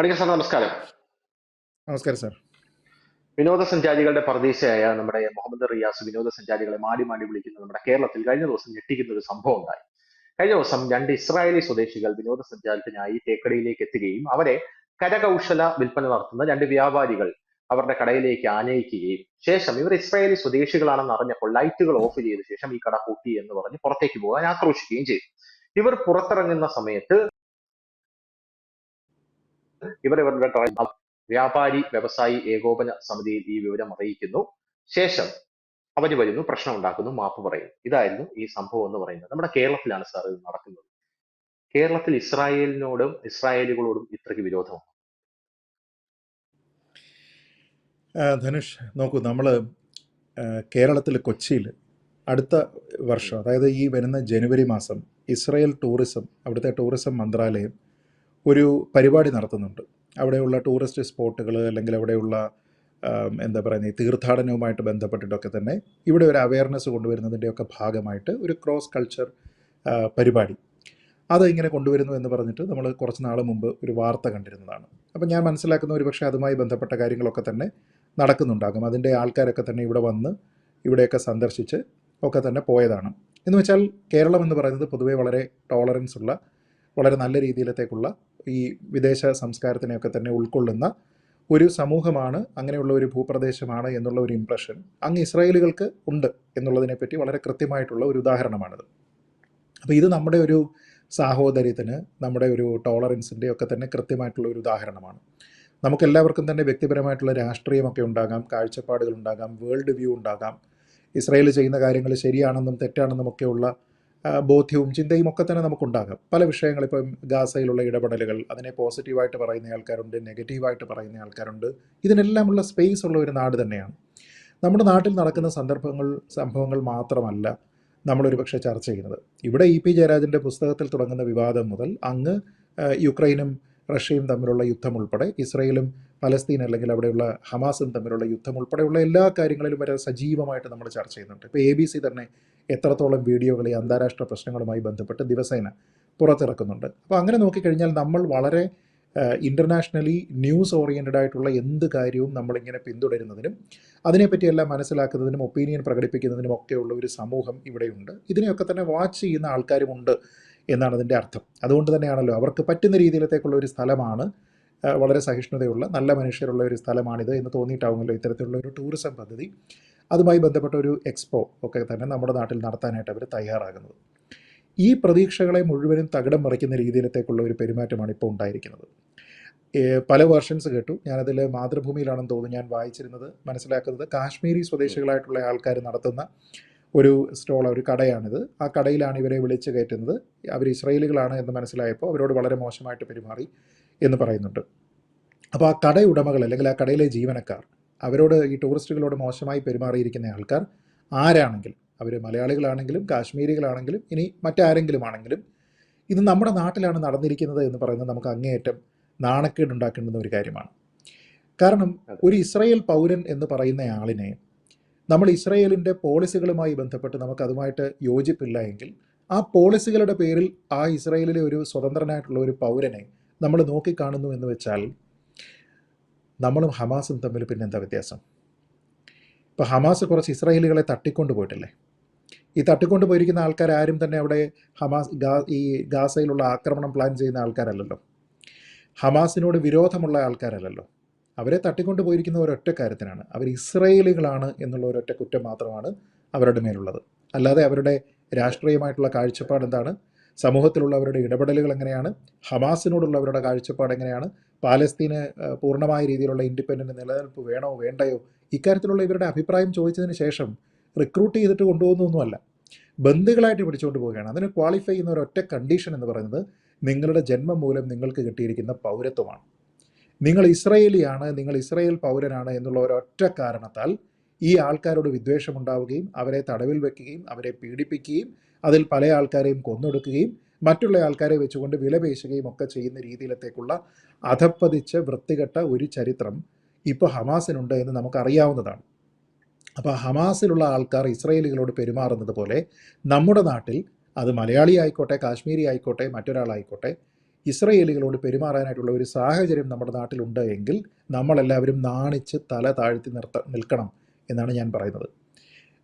Panicker sir നമസ്കാരം. നമസ്കാരം sir. വിനോദസഞ്ചാരികളുടെ പ്രതീക്ഷയായ നമ്മുടെ മുഹമ്മദ് റിയാസ് വിനോദസഞ്ചാരികളെ മാടി മാടി വിളിക്കുന്ന നമ്മുടെ കേരളത്തിൽ കഴിഞ്ഞ ദിവസം ഞെട്ടിക്കുന്ന ഒരു സംഭവം ഉണ്ടായി. കഴിഞ്ഞ ദിവസം രണ്ട് ഇസ്രായേലി സ്വദേശികൾ വിനോദസഞ്ചാരത്തിനായി തേക്കടിയിലേക്ക് എത്തുകയും അവരെ കരകൗശല വിൽപ്പന നടത്തുന്ന രണ്ട് വ്യാപാരികൾ അവരുടെ കടയിലേക്ക് ആനയിക്കുകയും ശേഷം ഇവർ ഇസ്രായേലി സ്വദേശികളാണെന്ന് അറിഞ്ഞപ്പോൾ ലൈറ്റുകൾ ഓഫ് ചെയ്ത ശേഷം ഈ കട പൂട്ടി എന്ന് പറഞ്ഞ് പുറത്തേക്ക് പോകാൻ ആക്രോശിക്കുകയും ചെയ്തു. ഇവർ പുറത്തിറങ്ങുന്ന സമയത്ത് ഇവർ ഇവരുടെ വ്യാപാരി വ്യവസായി ഏകോപന സമിതിയിൽ ഈ വിവരം അറിയിക്കുന്നു. ശേഷം അവർ വരുന്നു പ്രശ്നം ഉണ്ടാക്കുന്നു മാപ്പ് പറയുന്നു. ഇതായിരുന്നു ഈ സംഭവം എന്ന് പറയുന്നത്. നമ്മുടെ കേരളത്തിലാണ് സാർ ഇത് നടക്കുന്നത്. കേരളത്തിൽ ഇസ്രായേലിനോടും ഇസ്രായേലുകളോടും ഇത്രയ്ക്ക് വിരോധമാണ് ധനുഷ് നോക്കൂ നമ്മൾ കേരളത്തിൽ കൊച്ചിയിൽ അടുത്ത വർഷം അതായത് ഈ വരുന്ന ജനുവരി മാസം ഇസ്രായേൽ ടൂറിസം അവിടുത്തെ ടൂറിസം മന്ത്രാലയം ഒരു പരിപാടി നടത്തുന്നുണ്ട്. അവിടെയുള്ള ടൂറിസ്റ്റ് സ്പോട്ടുകൾ അല്ലെങ്കിൽ അവിടെയുള്ള എന്താ പറയുന്നത് ഈ തീർത്ഥാടനവുമായിട്ട് ബന്ധപ്പെട്ടിട്ടൊക്കെ തന്നെ ഇവിടെ ഒരു അവയർനെസ് കൊണ്ടുവരുന്നതിന്റെയൊക്കെ ഭാഗമായിട്ട് ഒരു ക്രോസ് കൾച്ചർ പരിപാടി. അത് ഇങ്ങനെ കൊണ്ടുവരുന്നു എന്ന് പറഞ്ഞിട്ട് നമ്മൾ കുറച്ച് നാൾ മുമ്പ് ഒരു വാർത്ത കണ്ടിരുന്നതാണ്. അപ്പം ഞാൻ മനസ്സിലാക്കുന്ന ഒരു പക്ഷേ അതുമായി ബന്ധപ്പെട്ട കാര്യങ്ങളൊക്കെ തന്നെ നടക്കുന്നുണ്ടാകും. അതിന്റെ ആൾക്കാരൊക്കെ തന്നെ ഇവിടെ വന്ന് ഇവിടെയൊക്കെ സന്ദർശിച്ച് ഒക്കെ തന്നെ പോയതാണ്. എന്ന് വെച്ചാൽ കേരളം എന്ന് പറയുന്നത് പൊതുവേ വളരെ ടോളറൻസ് ഉള്ള വളരെ നല്ല രീതിയിലത്തേക്കുള്ള ഈ വിദേശ സംസ്കാരത്തിനെയൊക്കെ തന്നെ ഉൾക്കൊള്ളുന്ന ഒരു സമൂഹമാണ് അങ്ങനെയുള്ള ഒരു ഭൂപ്രദേശമാണ് എന്നുള്ള ഒരു ഇംപ്രഷൻ അങ്ങ് ഇസ്രായേലുകൾക്ക് ഉണ്ട് എന്നുള്ളതിനെപ്പറ്റി വളരെ കൃത്യമായിട്ടുള്ള ഒരു ഉദാഹരണമാണിത്. അപ്പോൾ ഇത് നമ്മുടെ ഒരു സാഹോദര്യത്തിന് നമ്മുടെ ഒരു ടോളറൻസിന്റെ ഒക്കെ തന്നെ കൃത്യമായിട്ടുള്ള ഒരു ഉദാഹരണമാണ്. നമുക്കെല്ലാവർക്കും തന്നെ വ്യക്തിപരമായിട്ടുള്ള രാഷ്ട്രീയമൊക്കെ ഉണ്ടാകാം കാഴ്ചപ്പാടുകൾ ഉണ്ടാകാം വേൾഡ് വ്യൂ ഉണ്ടാകാം. ഇസ്രായേൽ ചെയ്യുന്ന കാര്യങ്ങൾ ശരിയാണെന്നും തെറ്റാണെന്നും ഒക്കെയുള്ള ബോധ്യവും ചിന്തയും ഒക്കെ തന്നെ നമുക്കുണ്ടാകാം. പല വിഷയങ്ങൾ ഇപ്പം ഗാസയിലുള്ള ഇടപെടലുകൾ അതിനെ പോസിറ്റീവായിട്ട് പറയുന്ന ആൾക്കാരുണ്ട് നെഗറ്റീവായിട്ട് പറയുന്ന ആൾക്കാരുണ്ട്. ഇതിനെല്ലാമുള്ള സ്പേസ് ഉള്ള ഒരു നാട് തന്നെയാണ്. നമ്മുടെ നാട്ടിൽ നടക്കുന്ന സന്ദർഭങ്ങൾ സംഭവങ്ങൾ മാത്രമല്ല നമ്മളൊരു പക്ഷേ ചർച്ച ചെയ്യുന്നത്. ഇവിടെ ഇ പി ജയരാജന്റെ പുസ്തകത്തിൽ തുടങ്ങുന്ന വിവാദം മുതൽ അങ്ങ് യുക്രൈനും റഷ്യയും തമ്മിലുള്ള യുദ്ധം ഉൾപ്പെടെ ഇസ്രയേലും പലസ്തീൻ അല്ലെങ്കിൽ അവിടെയുള്ള ഹമാസും തമ്മിലുള്ള യുദ്ധം ഉൾപ്പെടെയുള്ള എല്ലാ കാര്യങ്ങളിലും വരെ സജീവമായിട്ട് നമ്മൾ ചർച്ച ചെയ്യുന്നുണ്ട്. ഇപ്പോൾ എ ബി സി തന്നെ എത്രത്തോളം വീഡിയോകൾ ഈ അന്താരാഷ്ട്ര പ്രശ്നങ്ങളുമായി ബന്ധപ്പെട്ട് ദിവസേന പുറത്തിറക്കുന്നുണ്ട്. അപ്പോൾ അങ്ങനെ നോക്കിക്കഴിഞ്ഞാൽ നമ്മൾ വളരെ ഇന്റർനാഷണലി ന്യൂസ് ഓറിയന്റഡ് ആയിട്ടുള്ള എന്ത് കാര്യവും നമ്മളിങ്ങനെ പിന്തുടരുന്നതിനും അതിനെപ്പറ്റിയെല്ലാം മനസ്സിലാക്കുന്നതിനും ഒപ്പീനിയൻ പ്രകടിപ്പിക്കുന്നതിനും ഒക്കെയുള്ള ഒരു സമൂഹം ഇവിടെയുണ്ട്. ഇതിനെയൊക്കെ തന്നെ വാച്ച് ചെയ്യുന്ന ആൾക്കാരുമുണ്ട് എന്നാണ് അതിന്റെ അർത്ഥം. അതുകൊണ്ട് തന്നെയാണല്ലോ അവർക്ക് പറ്റുന്ന രീതിയിലത്തേക്കുള്ള ഒരു സ്ഥലമാണ് വളരെ സഹിഷ്ണുതയുള്ള നല്ല മനുഷ്യരുള്ള ഒരു സ്ഥലമാണിത് എന്ന് തോന്നിയിട്ടാവുമല്ലോ ഇത്തരത്തിലുള്ള ഒരു ടൂറിസം പദ്ധതി. അതുമായി ബന്ധപ്പെട്ട ഒരു എക്സ്പോ ഒക്കെ തന്നെ നമ്മുടെ നാട്ടിൽ നടത്താനായിട്ട് അവർ തയ്യാറാകുന്നത്. ഈ പ്രതീക്ഷകളെ മുഴുവനും തകിടം മറിക്കുന്ന രീതിയിലത്തേക്കുള്ള ഒരു പെരുമാറ്റമാണ് ഇപ്പോൾ ഉണ്ടായിരിക്കുന്നത്. പല വേർഷൻസ് കേട്ടു. ഞാനതിൽ മാതൃഭൂമിയിലാണെന്ന് തോന്നുന്നു ഞാൻ വായിച്ചിരുന്നത് മനസ്സിലാക്കുന്നത് കാശ്മീരി സ്വദേശികളായിട്ടുള്ള ആൾക്കാർ നടത്തുന്ന ഒരു സ്റ്റോൾ ഒരു കടയാണിത്. ആ കടയിലാണ് ഇവരെ വിളിച്ചു കയറ്റുന്നത്. അവർ ഇസ്രയേലുകളാണ് എന്ന് മനസ്സിലായപ്പോൾ അവരോട് വളരെ മോശമായിട്ട് പെരുമാറി. എന്ന് പറയുന്നുണ്ട്. അപ്പോൾ ആ കടയുടമകൾ അല്ലെങ്കിൽ ആ കടയിലെ ജീവനക്കാർ അവരോട് ഈ ടൂറിസ്റ്റുകളോട് മോശമായി പെരുമാറിയിരിക്കുന്ന ആൾക്കാർ ആരാണെങ്കിലും അവർ മലയാളികളാണെങ്കിലും കാശ്മീരികളാണെങ്കിലും ഇനി മറ്റാരെങ്കിലും ആണെങ്കിലും ഇത് നമ്മുടെ നാട്ടിലാണ് നടന്നിരിക്കുന്നത് എന്ന് പറയുന്നത് നമുക്ക് അങ്ങേയറ്റം നാണക്കേടുണ്ടാക്കേണ്ടുന്ന ഒരു കാര്യമാണ്. കാരണം ഒരു ഇസ്രയേൽ പൗരൻ എന്ന് പറയുന്ന ആളിനെ നമ്മൾ ഇസ്രയേലിന്റെ പോളിസികളുമായി ബന്ധപ്പെട്ട് നമുക്ക് അതുമായിട്ട് യോജിപ്പില്ല എങ്കിൽ ആ പോളിസികളുടെ പേരിൽ ആ ഇസ്രയേലിലെ ഒരു സ്വതന്ത്രനായിട്ടുള്ള ഒരു പൗരനെ നമ്മൾ നോക്കിക്കാണുന്നു എന്ന് വെച്ചാൽ നമ്മളും ഹമാസും തമ്മിൽ പിന്നെ എന്താ വ്യത്യാസം? ഇപ്പോൾ ഹമാസ് കുറച്ച് ഇസ്രായേലുകളെ തട്ടിക്കൊണ്ട് പോയിട്ടില്ലേ? ഈ തട്ടിക്കൊണ്ട് പോയിരിക്കുന്ന ആൾക്കാർ ആരും തന്നെ അവിടെ ഹമാസ് ഗാ ഈ ഗാസയിലുള്ള ആക്രമണം പ്ലാൻ ചെയ്യുന്ന ആൾക്കാരല്ലല്ലോ. ഹമാസിനോട് വിരോധമുള്ള ആൾക്കാരല്ലല്ലോ. അവരെ തട്ടിക്കൊണ്ട് പോയിരിക്കുന്ന ഒരൊറ്റ കാര്യത്തിനാണ്. അവർ ഇസ്രയേലുകളാണ് എന്നുള്ള ഒരൊറ്റ കുറ്റം മാത്രമാണ് അവരുടെ മേലുള്ളത്. അല്ലാതെ അവരുടെ രാഷ്ട്രീയമായിട്ടുള്ള കാഴ്ചപ്പാട് എന്താണ്? സമൂഹത്തിലുള്ള അവരുടെ ഇടപെടലുകൾ എങ്ങനെയാണ്? ഹമാസിനോടുള്ളവരുടെ കാഴ്ചപ്പാട് എങ്ങനെയാണ്? പാലസ്തീന് പൂർണമായ രീതിയിലുള്ള ഇൻഡിപെൻഡന്റ് നിലനിൽപ്പ് വേണോ വേണ്ടയോ? ഇക്കാര്യത്തിലുള്ള ഇവരുടെ അഭിപ്രായം ചോദിച്ചതിന് ശേഷം റിക്രൂട്ട് ചെയ്തിട്ട് കൊണ്ടുപോകുന്നൊന്നുമല്ല ബന്ധുക്കളായിട്ട് പിടിച്ചുകൊണ്ട് പോവുകയാണ്. അതിന് ക്വാളിഫൈ ചെയ്യുന്ന ഒറ്റ കണ്ടീഷൻ എന്ന് പറയുന്നത് നിങ്ങളുടെ ജന്മം മൂലം നിങ്ങൾക്ക് കിട്ടിയിരിക്കുന്ന പൗരത്വമാണ്. നിങ്ങൾ ഇസ്രയേലിയാണ് നിങ്ങൾ ഇസ്രയേൽ പൗരനാണ് എന്നുള്ള ഒരൊറ്റ കാരണത്താൽ ഈ ആൾക്കാരോട് വിദ്വേഷമുണ്ടാവുകയും അവരെ തടവിൽ വെക്കുകയും അവരെ പീഡിപ്പിക്കുകയും അതിൽ പല ആൾക്കാരെയും കൊന്നൊടുക്കുകയും മറ്റുള്ള ആൾക്കാരെ വെച്ചുകൊണ്ട് വിലപേശുകയും ഒക്കെ ചെയ്യുന്ന രീതിയിലത്തേക്കുള്ള അധപ്പതിച്ച വൃത്തികെട്ട ഒരു ചരിത്രം ഇപ്പോൾ ഹമാസിനുണ്ട് എന്ന് നമുക്കറിയാവുന്നതാണ്. അപ്പോൾ ഹമാസിലുള്ള ആൾക്കാർ ഇസ്രയേലികളോട് പെരുമാറുന്നത് പോലെ നമ്മുടെ നാട്ടിൽ അത് മലയാളി ആയിക്കോട്ടെ കാശ്മീരി ആയിക്കോട്ടെ മറ്റൊരാളായിക്കോട്ടെ ഇസ്രയേലികളോട് പെരുമാറാനായിട്ടുള്ള ഒരു സാഹചര്യം നമ്മുടെ നാട്ടിലുണ്ട് എങ്കിൽ നമ്മളെല്ലാവരും നാണിച്ച് തല താഴ്ത്തി നിർത്ത നിൽക്കണം എന്നാണ് ഞാൻ പറയുന്നത്.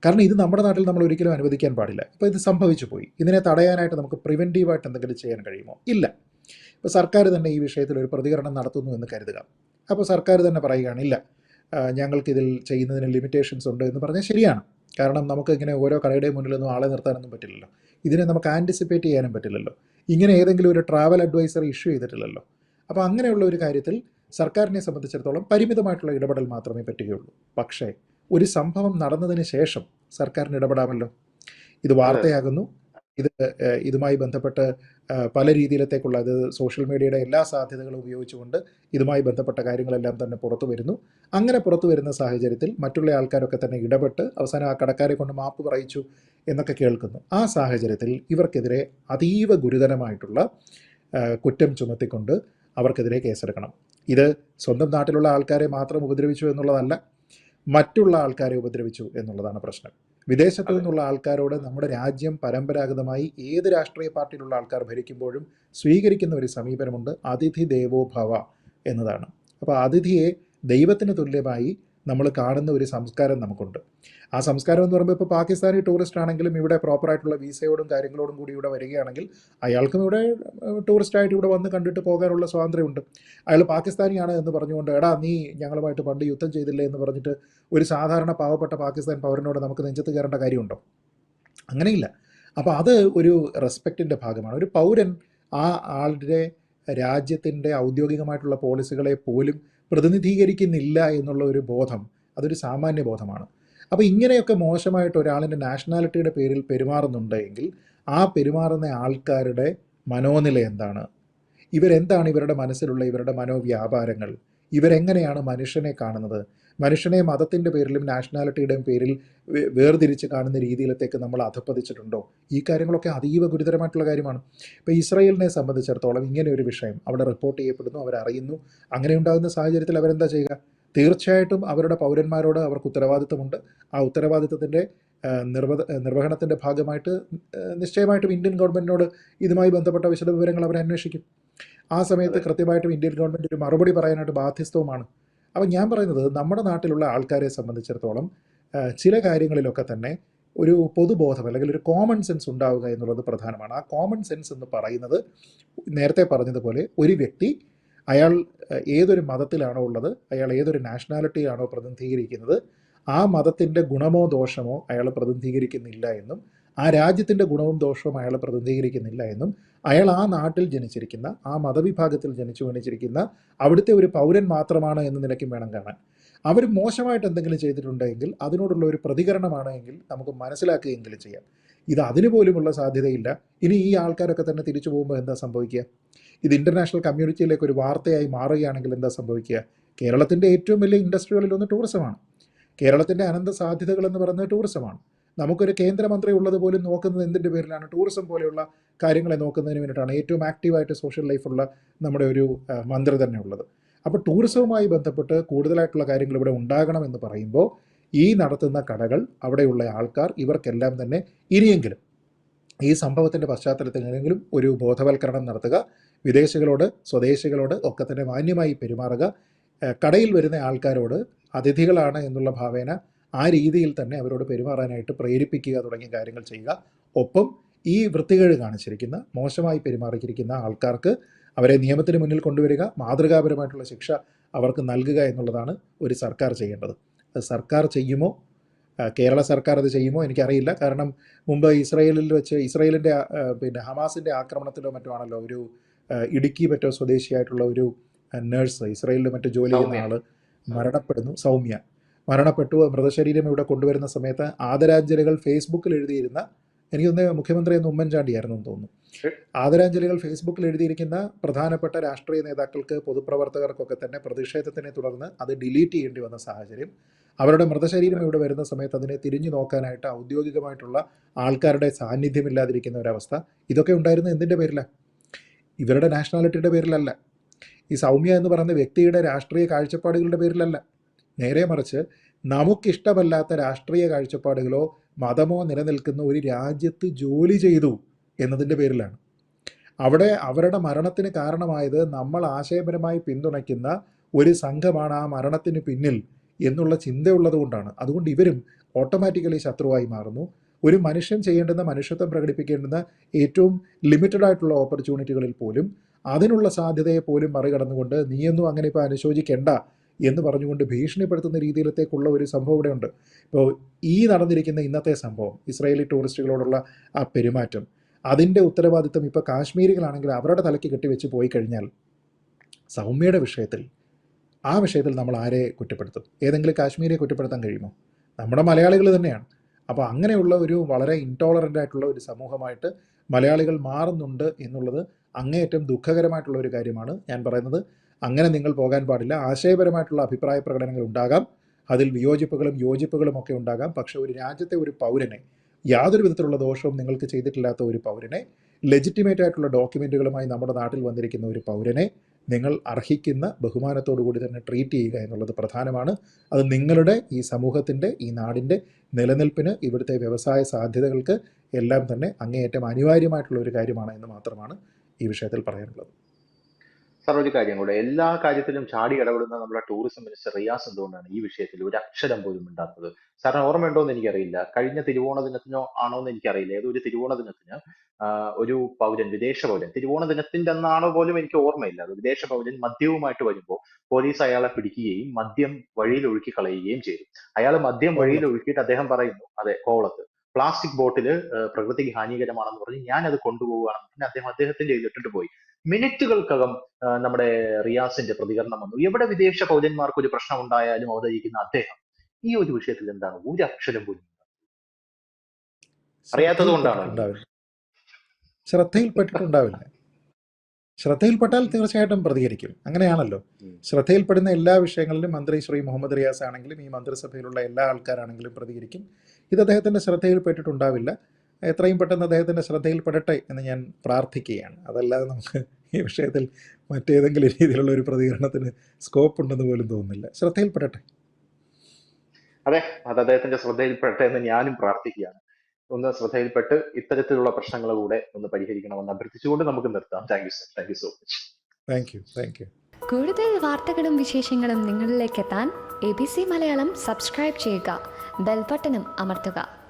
കാരണം ഇത് നമ്മുടെ നാട്ടിൽ നമ്മൾ ഒരിക്കലും അനുവദിക്കാൻ പാടില്ല. ഇപ്പോൾ ഇത് സംഭവിച്ചു പോയി. ഇതിനെ തടയാനായിട്ട് നമുക്ക് പ്രിവെന്റീവായിട്ട് എന്തെങ്കിലും ചെയ്യാൻ കഴിയുമോ? ഇല്ല. ഇപ്പോൾ സർക്കാർ തന്നെ ഈ വിഷയത്തിൽ ഒരു പ്രതികരണം നടത്തുന്നു എന്ന് കരുതുക. അപ്പോൾ സർക്കാർ തന്നെ പറയുകയാണ് ഇല്ല. ഞങ്ങൾക്കിതിൽ ചെയ്യുന്നതിന് ലിമിറ്റേഷൻസ് ഉണ്ട് എന്ന് പറഞ്ഞാൽ ശരിയാണ്. കാരണം നമുക്ക് ഇങ്ങനെ ഓരോ കടയുടെ മുന്നിലൊന്നും ആളെ നിർത്താനൊന്നും പറ്റില്ലല്ലോ. ഇതിനെ നമുക്ക് ആന്റിസിപ്പേറ്റ് ചെയ്യാനും പറ്റില്ലല്ലോ. ഇങ്ങനെ ഏതെങ്കിലും ഒരു ട്രാവൽ അഡ്വൈസറി ഇഷ്യൂ ചെയ്തിട്ടില്ലല്ലോ. അപ്പോൾ അങ്ങനെയുള്ള ഒരു കാര്യത്തിൽ സർക്കാരിനെ സംബന്ധിച്ചിടത്തോളം പരിമിതമായിട്ടുള്ള ഇടപെടൽ മാത്രമേ പറ്റുകയുള്ളൂ. പക്ഷേ ഒരു സംഭവം നടന്നതിന് ശേഷം സർക്കാരിന് ഇടപെടാമല്ലോ. ഇത് വാർത്തയാകുന്നു. ഇത് ഇതുമായി ബന്ധപ്പെട്ട് പല രീതിയിലത്തേക്കുള്ള അത് സോഷ്യൽ മീഡിയയുടെ എല്ലാ സാധ്യതകളും ഉപയോഗിച്ചുകൊണ്ട് ഇതുമായി ബന്ധപ്പെട്ട കാര്യങ്ങളെല്ലാം തന്നെ പുറത്തു വരുന്നു. അങ്ങനെ പുറത്തു വരുന്ന സാഹചര്യത്തിൽ മറ്റുള്ള ആൾക്കാരൊക്കെ തന്നെ ഇടപെട്ട് അവസാനം ആ കടക്കാരെ കൊണ്ട് മാപ്പ് പറയിച്ചു എന്നൊക്കെ കേൾക്കുന്നു. ആ സാഹചര്യത്തിൽ ഇവർക്കെതിരെ അതീവ ഗുരുതരമായിട്ടുള്ള കുറ്റം ചുമത്തിക്കൊണ്ട് അവർക്കെതിരെ കേസെടുക്കണം. ഇത് സ്വന്തം നാട്ടിലുള്ള ആൾക്കാരെ മാത്രം ഉപദ്രവിച്ചു എന്നുള്ളതല്ല. മറ്റുള്ള ആൾക്കാരെ ഉപദ്രവിച്ചു എന്നുള്ളതാണ് പ്രശ്നം. വിദേശത്തു നിന്നുള്ള ആൾക്കാരോട് നമ്മുടെ രാജ്യം പരമ്പരാഗതമായി ഏത് രാഷ്ട്രീയ പാർട്ടിയിലുള്ള ആൾക്കാർ ഭരിക്കുമ്പോഴും സ്വീകരിക്കുന്ന ഒരു സമീപനമുണ്ട്. അതിഥി ദേവോഭവ എന്നതാണ്. അപ്പോൾ അതിഥിയെ ദൈവത്തിന് തുല്യമായി നമ്മൾ കാണുന്ന ഒരു സംസ്കാരം നമുക്കുണ്ട്. ആ സംസ്കാരം എന്ന് പറയുമ്പോൾ ഇപ്പോൾ പാകിസ്ഥാനി ടൂറിസ്റ്റ് ആണെങ്കിലും ഇവിടെ പ്രോപ്പറായിട്ടുള്ള വീസയോടും കാര്യങ്ങളോടും കൂടി ഇവിടെ വരികയാണെങ്കിൽ അയാൾക്കും ഇവിടെ ടൂറിസ്റ്റായിട്ട് ഇവിടെ വന്ന് കണ്ടിട്ട് പോകാനുള്ള സ്വാതന്ത്ര്യമുണ്ട്. അയാൾ പാകിസ്ഥാനിയാണ് എന്ന് പറഞ്ഞുകൊണ്ട് എടാ നീ ഞങ്ങളുമായിട്ട് പണ്ട് യുദ്ധം ചെയ്തില്ലേ? എന്ന് പറഞ്ഞിട്ട് ഒരു സാധാരണ പാവപ്പെട്ട പാകിസ്ഥാൻ പൗരനോട് നമുക്ക് നെഞ്ചത്ത് കയറേണ്ട കാര്യമുണ്ടോ? അങ്ങനെയില്ല. അപ്പോൾ അത് ഒരു റെസ്പെക്റ്റിന്റെ ഭാഗമാണ്. ഒരു പൗരൻ ആ ആളുടെ രാജ്യത്തിന്റെ ഔദ്യോഗികമായിട്ടുള്ള പോളിസികളെ പോലും പ്രതിനിധീകരിക്കുന്നില്ല എന്നുള്ള ഒരു ബോധം അതൊരു സാമാന്യ ബോധമാണ്. അപ്പോൾ ഇങ്ങനെയൊക്കെ മോശമായിട്ട് ഒരാളിന്റെ നാഷണാലിറ്റിയുടെ പേരിൽ പെരുമാറുന്നുണ്ടെങ്കിൽ ആ പെരുമാറുന്ന ആൾക്കാരുടെ മനോനില എന്താണ്? ഇവരെന്താണ് ഇവരുടെ മനസ്സിലുള്ള ഇവരുടെ മനോവ്യാപാരങ്ങൾ? ഇവരെങ്ങനെയാണ് മനുഷ്യനെ കാണുന്നത്? മനുഷ്യനെ മതത്തിന്റെ പേരിലും നാഷണാലിറ്റിയുടെയും പേരിൽ വേർതിരിച്ച് കാണുന്ന രീതിയിലത്തേക്ക് നമ്മൾ അധപ്പതിച്ചിട്ടുണ്ടോ ഈ കാര്യങ്ങളൊക്കെ അതീവ ഗുരുതരമായിട്ടുള്ള കാര്യമാണ്. ഇപ്പോൾ ഇസ്രായേലിനെ സംബന്ധിച്ചിടത്തോളം ഇങ്ങനെ ഒരു വിഷയം അവിടെ റിപ്പോർട്ട് ചെയ്യപ്പെടുന്നു അവരറിയുന്നു അങ്ങനെ ഉണ്ടാകുന്ന സാഹചര്യത്തിൽ അവരെന്താ ചെയ്യുക? തീർച്ചയായിട്ടും അവരുടെ പൗരന്മാരോട് അവർക്ക് ഉത്തരവാദിത്തമുണ്ട് ആ ഉത്തരവാദിത്തത്തിന്റെ നിർവ നിർവഹണത്തിന്റെ ഭാഗമായിട്ട് നിശ്ചയമായിട്ടും ഇന്ത്യൻ ഗവൺമെന്റിനോട് ഇതുമായി ബന്ധപ്പെട്ട വിശദ വിവരങ്ങൾ അവർ അന്വേഷിക്കും. ആ സമയത്ത് കൃത്യമായിട്ടും ഇന്ത്യൻ ഗവൺമെന്റ് ഒരു മറുപടി പറയാനായിട്ട് ബാധ്യസ്ഥവുമാണ്. അപ്പം ഞാൻ പറയുന്നത് നമ്മുടെ നാട്ടിലുള്ള ആൾക്കാരെ സംബന്ധിച്ചിടത്തോളം ചില കാര്യങ്ങളിലൊക്കെ തന്നെ ഒരു പൊതുബോധം അല്ലെങ്കിൽ ഒരു കോമൺ സെൻസ് ഉണ്ടാവുക എന്നുള്ളത് പ്രധാനമാണ്. ആ കോമൺ സെൻസ് എന്ന് പറയുന്നത് നേരത്തെ പറഞ്ഞതുപോലെ ഒരു വ്യക്തി അയാൾ ഏതൊരു മതത്തിലാണോ ഉള്ളത് അയാൾ ഏതൊരു നാഷണാലിറ്റിയാണോ പ്രതിനിധീകരിക്കുന്നത് ആ മതത്തിന്റെ ഗുണമോ ദോഷമോ അയാൾ പ്രതിനിധീകരിക്കുന്നില്ല എന്നും ആ രാജ്യത്തിന്റെ ഗുണവും ദോഷവും അയാളെ പ്രതിനിധീകരിക്കുന്നില്ല എന്നും അയാൾ ആ നാട്ടിൽ ജനിച്ചിരിക്കുന്ന ആ മതവിഭാഗത്തിൽ ജനിച്ചു വീണിച്ചിരിക്കുന്ന അവിടുത്തെ ഒരു പൗരൻ മാത്രമാണ് എന്ന നിലയ്ക്കും വേണം കാണാൻ. അവർ മോശമായിട്ട് എന്തെങ്കിലും ചെയ്തിട്ടുണ്ടെങ്കിൽ അതിനോടുള്ള ഒരു പ്രതികരണമാണ് എങ്കിൽ നമുക്ക് മനസ്സിലാക്കുകയെങ്കിലും ചെയ്യാം. ഇത് അതിനു പോലുമുള്ള സാധ്യതയില്ല. ഇനി ഈ ആൾക്കാരൊക്കെ തന്നെ തിരിച്ചു പോകുമ്പോൾ എന്താ സംഭവിക്കുക? ഇത് ഇന്റർനാഷണൽ കമ്മ്യൂണിറ്റിയിലേക്ക് ഒരു വാർത്തയായി മാറുകയാണെങ്കിൽ എന്താ സംഭവിക്കുക? കേരളത്തിന്റെ ഏറ്റവും വലിയ ഇൻഡസ്ട്രികളിലൊന്ന് ടൂറിസമാണ് കേരളത്തിന്റെ അനന്ത സാധ്യതകൾ എന്ന് പറയുന്നത് ടൂറിസമാണ് നമുക്കൊരു കേന്ദ്രമന്ത്രി ഉള്ളത് പോലും നോക്കുന്നത് എന്തിന്റെ പേരിലാണ്? ടൂറിസം പോലെയുള്ള കാര്യങ്ങളെ നോക്കുന്നതിന് വേണ്ടിയിട്ടാണ് ഏറ്റവും ആക്റ്റീവായിട്ട് സോഷ്യൽ ലൈഫുള്ള നമ്മുടെ ഒരു മന്ത്രി തന്നെ ഉള്ളത്. അപ്പോൾ ടൂറിസവുമായി ബന്ധപ്പെട്ട് കൂടുതലായിട്ടുള്ള കാര്യങ്ങൾ ഇവിടെ ഉണ്ടാകണമെന്ന് പറയുമ്പോൾ ഈ നടത്തുന്ന കടകൾ അവിടെയുള്ള ആൾക്കാർ ഇവർക്കെല്ലാം തന്നെ ഇനിയെങ്കിലും ഈ സംഭവത്തിന്റെ പശ്ചാത്തലത്തിൽ എന്തെങ്കിലും ഒരു ബോധവൽക്കരണം നടത്തുക വിദേശികളോട് സ്വദേശികളോട് ഒക്കെ തന്നെ മാന്യമായി പെരുമാറുക കടയിൽ വരുന്ന ആൾക്കാരോട് അതിഥികളാണ് എന്നുള്ള ഭാവേന ആ രീതിയിൽ തന്നെ അവരോട് പെരുമാറാനായിട്ട് പ്രേരിപ്പിക്കുക തുടങ്ങിയ കാര്യങ്ങൾ ചെയ്യുക. ഒപ്പം ഈ വൃത്തികേട് കാണിച്ചിരിക്കുന്ന മോശമായി പെരുമാറിയിരിക്കുന്ന ആൾക്കാർക്ക് അവരെ നിയമത്തിന് മുന്നിൽ കൊണ്ടുവരിക മാതൃകാപരമായിട്ടുള്ള ശിക്ഷ അവർക്ക് നൽകുക എന്നുള്ളതാണ് ഒരു സർക്കാർ ചെയ്യേണ്ടത്. അത് സർക്കാർ ചെയ്യുമോ? കേരള സർക്കാർ അത് ചെയ്യുമോ? എനിക്കറിയില്ല. കാരണം മുമ്പ് ഇസ്രയേലിൽ വെച്ച് ഇസ്രായേലിന്റെ പിന്നെ ഹമാസിന്റെ ആക്രമണത്തിലോ മറ്റോ ആണല്ലോ ഒരു ഇടുക്കി മറ്റോ സ്വദേശിയായിട്ടുള്ള ഒരു നേഴ്സ് ഇസ്രയേലിൽ മറ്റോ ജോലി ചെയ്യുന്ന ആൾ മരണപ്പെടുന്നു. സൗമ്യ. മരണപ്പെട്ടു മൃതശരീരം ഇവിടെ കൊണ്ടുവരുന്ന സമയത്ത് ആദരാഞ്ജലികൾ ഫേസ്ബുക്കിൽ എഴുതിയിരുന്ന എനിക്ക് മുഖ്യമന്ത്രി എന്ന് ഉമ്മൻചാണ്ടിയായിരുന്നു എന്ന് തോന്നുന്നു. ആദരാഞ്ജലികൾ ഫേസ്ബുക്കിൽ എഴുതിയിരിക്കുന്ന പ്രധാനപ്പെട്ട രാഷ്ട്രീയ നേതാക്കൾക്ക് പൊതുപ്രവർത്തകർക്കൊക്കെ തന്നെ പ്രതിഷേധത്തിനെ തുടർന്ന് അത് ഡിലീറ്റ് ചെയ്യേണ്ടി വന്ന സാഹചര്യം അവരുടെ മൃതശരീരം ഇവിടെ വരുന്ന സമയത്ത് അതിനെ തിരിഞ്ഞു നോക്കാനായിട്ട് ഔദ്യോഗികമായിട്ടുള്ള ആൾക്കാരുടെ സാന്നിധ്യമില്ലാതിരിക്കുന്ന ഒരവസ്ഥ ഇതൊക്കെ ഉണ്ടായിരുന്നത് എന്തിന്റെ പേരിലാണ് ഇവരുടെ നാഷണാലിറ്റിയുടെ പേരിലല്ല. ഈ സൗമ്യ എന്ന് പറയുന്ന വ്യക്തിയുടെ രാഷ്ട്രീയ കാഴ്ചപ്പാടുകളുടെ പേരിലല്ല. നേരെ മറിച്ച് നമുക്കിഷ്ടമല്ലാത്ത രാഷ്ട്രീയ കാഴ്ചപ്പാടുകളോ മതമോ നിലനിൽക്കുന്ന ഒരു രാജ്യത്ത് ജോലി ചെയ്തു എന്നതിന്റെ പേരിലാണ്. അവിടെ അവരുടെ മരണത്തിന് കാരണമായത് നമ്മൾ ആശയപരമായി പിന്തുണയ്ക്കുന്ന ഒരു സംഘമാണ് ആ മരണത്തിന് പിന്നിൽ എന്നുള്ള ചിന്തയുള്ളത് കൊണ്ടാണ്. അതുകൊണ്ട് ഇവരും ഓട്ടോമാറ്റിക്കലി ശത്രുവായി മാറുന്നു. ഒരു മനുഷ്യൻ ചെയ്യേണ്ടുന്ന മനുഷ്യത്വം പ്രകടിപ്പിക്കേണ്ടുന്ന ഏറ്റവും ലിമിറ്റഡ് ആയിട്ടുള്ള ഓപ്പർച്യൂണിറ്റികളിൽ പോലും അതിനുള്ള സാധ്യതയെ പോലും മറികടന്നുകൊണ്ട് നീയൊന്നും അങ്ങനെ ഇപ്പോൾ അനുശോചിക്കേണ്ട എന്ന് പറഞ്ഞുകൊണ്ട് ഭീഷണിപ്പെടുത്തുന്ന രീതിയിലത്തേക്കുള്ള ഒരു സംഭവം ഇവിടെ ഉണ്ട് ഇപ്പോൾ ഈ നടന്നിരിക്കുന്ന ഇന്നത്തെ സംഭവം ഇസ്രായേലി ടൂറിസ്റ്റുകളോടുള്ള ആ പെരുമാറ്റം അതിന്റെ ഉത്തരവാദിത്തം ഇപ്പോൾ കാശ്മീരികളാണെങ്കിൽ അവരുടെ തലയ്ക്ക് കെട്ടിവെച്ച് പോയി കഴിഞ്ഞാൽ സൗമ്യയുടെ വിഷയത്തിൽ ആ വിഷയത്തിൽ നമ്മൾ ആരെ കുറ്റപ്പെടുത്തും? ഏതെങ്കിലും കാശ്മീരെ കുറ്റപ്പെടുത്താൻ കഴിയുമോ? നമ്മുടെ മലയാളികൾ തന്നെയാണ്. അപ്പോൾ അങ്ങനെയുള്ള ഒരു വളരെ ഇൻടോളറന്റ് ആയിട്ടുള്ള ഒരു സമൂഹമായിട്ട് മലയാളികൾ മാറുന്നുണ്ട് എന്നുള്ളത് അങ്ങേയറ്റം ദുഃഖകരമായിട്ടുള്ള ഒരു കാര്യമാണ് ഞാൻ പറയുന്നത്. അങ്ങനെ നിങ്ങൾ പോകാൻ പാടില്ല. ആശയപരമായിട്ടുള്ള അഭിപ്രായ പ്രകടനങ്ങൾ ഉണ്ടാകാം. അതിൽ വിയോജിപ്പുകളും യോജിപ്പുകളും ഒക്കെ ഉണ്ടാകാം. പക്ഷേ ഒരു രാജ്യത്തെ ഒരു പൗരനെ യാതൊരു വിധത്തിലുള്ള ദോഷവും നിങ്ങൾക്ക് ചെയ്തിട്ടില്ലാത്ത ഒരു പൗരനെ ലെജിറ്റിമേറ്റ് ആയിട്ടുള്ള ഡോക്യുമെന്റുകളുമായി നമ്മുടെ നാട്ടിൽ വന്നിരിക്കുന്ന ഒരു പൗരനെ നിങ്ങൾ അർഹിക്കുന്ന ബഹുമാനത്തോടു കൂടി തന്നെ ട്രീറ്റ് ചെയ്യുക എന്നുള്ളത് പ്രധാനമാണ്. അത് നിങ്ങളുടെ ഈ സമൂഹത്തിന്റെ ഈ നാടിന്റെ നിലനിൽപ്പിന് ഇവിടുത്തെ വ്യവസായ സാധ്യതകൾക്ക് എല്ലാം തന്നെ അങ്ങേയറ്റം അനിവാര്യമായിട്ടുള്ള ഒരു കാര്യമാണ് എന്ന് മാത്രമാണ് ഈ വിഷയത്തിൽ പറയാനുള്ളത്. സാർ ഒരു കാര്യം കൂടെ. എല്ലാ കാര്യത്തിലും ചാടി ഇടപെടുന്ന നമ്മുടെ ടൂറിസം മിനിസ്റ്റർ റിയാസ് എന്തുകൊണ്ടാണ് ഈ വിഷയത്തിൽ ഒരു അക്ഷരം പോലും ഉണ്ടാക്കുന്നത് സാറിന് ഓർമ്മയുണ്ടോ എന്ന് എനിക്കറിയില്ല. കഴിഞ്ഞ തിരുവോണ ദിനത്തിനോ ആണോ എന്ന് എനിക്കറിയില്ല. ഏതോ ഒരു തിരുവോണ ദിനത്തിന് ഒരു പൗരൻ വിദേശ പൗരൻ. തിരുവോണ ദിനത്തിന്റെ അന്നാണോ പോലും എനിക്ക് ഓർമ്മയില്ല. അത് വിദേശ പൗരൻ മദ്യവുമായിട്ട് വരുമ്പോൾ പോലീസ് അയാളെ പിടിക്കുകയും മദ്യം വഴിയിൽ ഒഴുക്കി കളയുകയും ചെയ്തു. അയാൾ മദ്യം വഴിയിൽ ഒഴുക്കിയിട്ട് അദ്ദേഹം പറയുന്നു അതെ കോവളത്ത്. പ്ലാസ്റ്റിക് ബോട്ടിൽ പ്രകൃതിക്ക് ഹാനികരമാണെന്ന് പറഞ്ഞ് ഞാൻ അത് കൊണ്ടുപോവുകയാണെന്ന് പിന്നെ അദ്ദേഹം അദ്ദേഹത്തിന്റെ ഇതിട്ടിട്ട് പോയി. മിനിറ്റുകൾക്കകം നമ്മുടെ റിയാസിന്റെ പ്രതികരണം വന്നു. എവിടെ വിദേശ പൗരന്മാർക്ക് ഒരു പ്രശ്നം ഉണ്ടായാലും അവതരിക്കുന്ന അദ്ദേഹം ഈ ഒരു വിഷയത്തിൽ എന്താണ് ഒരു അക്ഷരം പോലും അറിയാത്തത് കൊണ്ടാണ്? ശ്രദ്ധയിൽപ്പെട്ടിട്ടുണ്ടാവില്ല. ശ്രദ്ധയിൽപ്പെട്ടാൽ തീർച്ചയായിട്ടും പ്രതികരിക്കും. അങ്ങനെയാണല്ലോ. ശ്രദ്ധയിൽപ്പെടുന്ന എല്ലാ വിഷയങ്ങളിലും മന്ത്രി ശ്രീ മുഹമ്മദ് റിയാസ് ആണെങ്കിലും ഈ മന്ത്രിസഭയിലുള്ള എല്ലാ ആൾക്കാരാണെങ്കിലും പ്രതികരിക്കും. ഇത് അദ്ദേഹത്തിന്റെ ശ്രദ്ധയിൽപ്പെട്ടിട്ടുണ്ടാവില്ല. എത്രയും പെട്ടെന്ന് അദ്ദേഹത്തിന്റെ ശ്രദ്ധയിൽപ്പെടട്ടെ എന്ന് ഞാൻ പ്രാർത്ഥിക്കുകയാണ്. അതല്ലാതെ നമുക്ക് ഈ വിഷയത്തിൽ മറ്റേതെങ്കിലും രീതിയിലുള്ള ഒരു പ്രതികരണത്തിന് സ്കോപ്പ് ഉണ്ടെന്ന് പോലും തോന്നുന്നില്ല. ശ്രദ്ധയിൽപ്പെടട്ടെ. അതെ അത് അദ്ദേഹത്തിന്റെ ശ്രദ്ധയിൽപ്പെടട്ടെ എന്ന് ഞാനും പ്രാർത്ഥിക്കുകയാണ്. ഒന്ന് ശ്രദ്ധയിൽപ്പെട്ട് ഇത്തരത്തിലുള്ള പ്രശ്നങ്ങൾ കൂടെ ഒന്ന് പരിഹരിക്കണമെന്ന് അഭ്യർത്ഥിച്ചുകൊണ്ട് നമുക്ക് നിർത്താം. Thank you sir thank you so much thank you thank you കൂടുതൽ വാർത്തകളും വിശേഷങ്ങളും നിങ്ങളിലേക്ക് എത്താൻ A B C Malayalam subscribe ചെയ്യുക. ബെൽബട്ടനും അമർത്തുക.